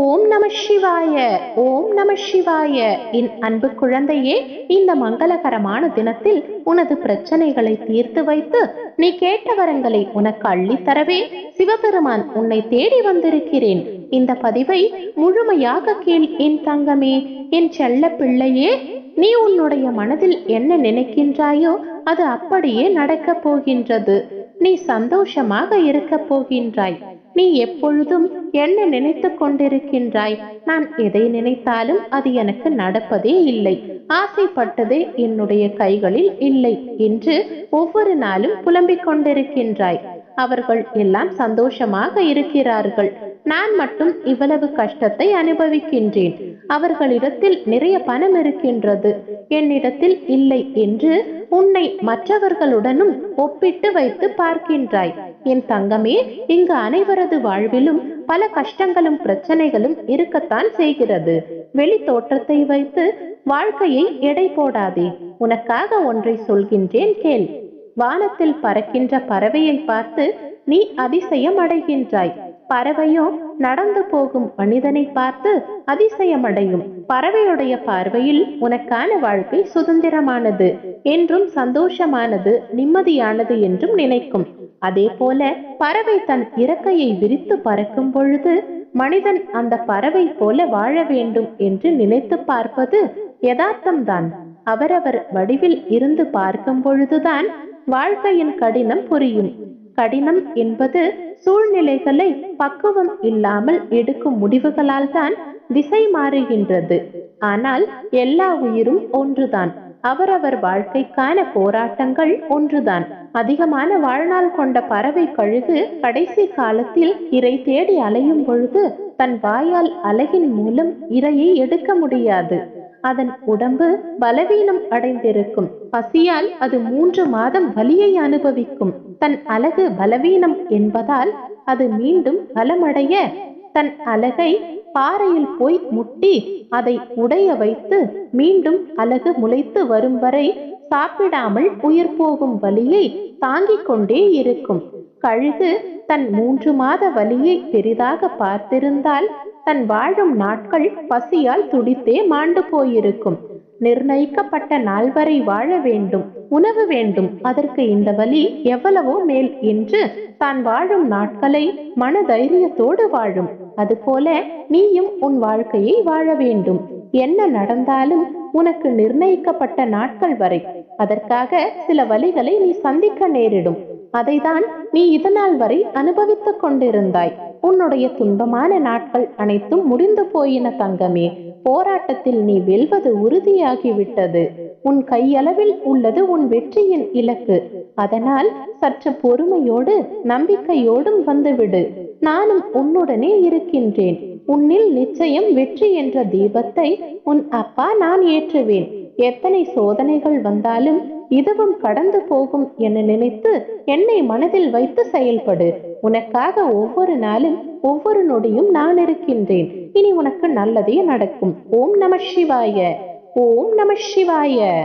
ஓம் நம சிவாய ஓம் நம சிவாய. என் அன்பு குழந்தையே இந்த மங்களகரமான தினத்தில் உனது பிரச்சனைகளை தீர்த்து வைத்து நீ கேட்ட வரங்களை உனக்கு அள்ளித் தரவே சிவபெருமான் உன்னை தேடி வந்திருக்கிறேன். இந்த பதிவை முழுமையாக கேள் என் தங்கமே. என் செல்ல பிள்ளையே நீ உன்னுடைய மனதில் என்ன நினைக்கின்றாயோ அது அப்படியே நடக்கப் போகின்றது. நீ சந்தோஷமாக இருக்கப் போகின்றாய். நீ எப்பொழுதும் என்ன நினைத்து கொண்டிருக்கின்றாய்? நான் எதை நினைத்தாலும் அது எனக்கு நடப்பதே இல்லை. ஆசைப்பட்டதே என்னுடைய கைகளில் இல்லை என்று ஒவ்வொரு நாளும் புலம்பிக் கொண்டிருக்கின்றாய். அவர்கள் எல்லாம் சந்தோஷமாக இருக்கிறார்கள். நான் மட்டும் இவ்வளவு கஷ்டத்தை அனுபவிக்கின்றேன். அவர்களிடத்தில் நிறைய பணம் இருக்கின்றது. என்னிடத்தில் இல்லை என்று உன்னை மற்றவர்களுடனும் ஒப்பிட்டு வைத்து பார்க்கின்றாய். என் தங்கமே இங்கு அனைவரது வாழ்விலும் பல கஷ்டங்களும் பிரச்சனைகளும் இருக்கத்தான் செய்கிறது. வெளி தோற்றத்தை வைத்து வாழ்க்கையை எடை போடாதே. உனக்காக ஒன்றை சொல்கின்றேன் கேள். வானத்தில் பறக்கின்ற பறவையை பார்த்து நீ அதிசயம் அடைகின்றாய். பறவையோ நடந்து போகும் மனிதனை பார்த்து அதிசயமடையும். பறவையுடைய பார்வையில் உனக்கான வாழ்க்கை சுதந்திரமானது என்றும் சந்தோஷமானது நிம்மதியானது என்றும் நினைக்கும். அதே போல பறவை தன் இறக்கையை விரித்து பறக்கும் பொழுது மனிதன் அந்த பறவை போல வாழ வேண்டும் என்று நினைத்து பார்ப்பது யதார்த்தம்தான். அவரவர் வடிவில் இருந்து பார்க்கும் பொழுதுதான் வாழ்க்கையின் கடினம் புரியும். கடினம் என்பது சூழ்நிலைகளை பக்குவம் இல்லாமல் எடுக்கும் முடிவுகளால் தான் திசை மாறுகின்றது. ஆனால் எல்லா உயிரும் ஒன்றுதான். அவரவர் வாழ்க்கைக்கான போராட்டங்கள் ஒன்றுதான். அதிகமான வாழ்நாள் கொண்ட பறவை கழுகு கடைசி காலத்தில் இறை தேடி அலையும் பொழுது தன் வாயால் அலகின் மூலம் இரையை எடுக்க முடியாது. அதன் உடம்பு பலவீனம் அடைந்திருக்கும். பசியால் அது மூன்று மாதம் வலியை அனுபவிக்கும். தன் அழகு பலவீனம் என்பதால் அது மீண்டும் பலமடைய. தன் அழகை பாறையில் போய் முட்டி அதை உடைய வைத்து மீண்டும் அழகு முளைத்து வரும் வரை சாப்பிடாமல் உயிர் போகும் வலியை தாங்கிக் கொண்டே இருக்கும். கழுகு தன் மூன்று மாத வலியை பெரிதாக பார்த்திருந்தால் தன் வாழும் நாட்கள் பசியால் துடித்தே மாண்டு போயிருக்கும். நிர்ணயிக்கப்பட்ட நாள் வரை வாழ வேண்டும் உணவு வேண்டும். அதற்கு இந்த வலி எவ்வளவோ மேல் என்று தான் வாழும் நாட்களை மன தைரியத்தோடு வாழும். அதுபோல நீயும் உன் வாழ்க்கையை வாழ வேண்டும். என்ன நடந்தாலும் உனக்கு நிர்ணயிக்கப்பட்ட நாட்கள் வரை. அதற்காக சில வழிகளை நீ சந்திக்க நேரிடும். அதைதான் நீ இதனால் வரை அனுபவித்துக் கொண்டிருந்தாய். உன்னுடைய துன்பமான நாட்கள் அனைத்தும் முடிந்து போயின தங்கமே. போராட்டத்தில் நீ வெல்வது உறுதியாகிவிட்டது. உன் கையளவில் உள்ளது உன் வெற்றியின் இலக்கு. அதனால் சற்று பொறுமையோடு நம்பிக்கையோடும் வந்துவிடு. நானும் உன்னுடனே இருக்கின்றேன். உன்னில் நிச்சயம் வெற்றி என்ற தீபத்தை உன் அப்பா நான் ஏற்றுவேன். எத்தனை சோதனைகள் வந்தாலும் இதுவும் கடந்து போகும் என நினைத்து என்னை மனதில் வைத்து செயல்படு. உனக்காக ஒவ்வொரு நாளும் ஒவ்வொரு நொடியும் நான் இருக்கின்றேன். இனி உனக்கு நல்லதே நடக்கும். ஓம் நம சிவாய. ஓம் நம சிவாய.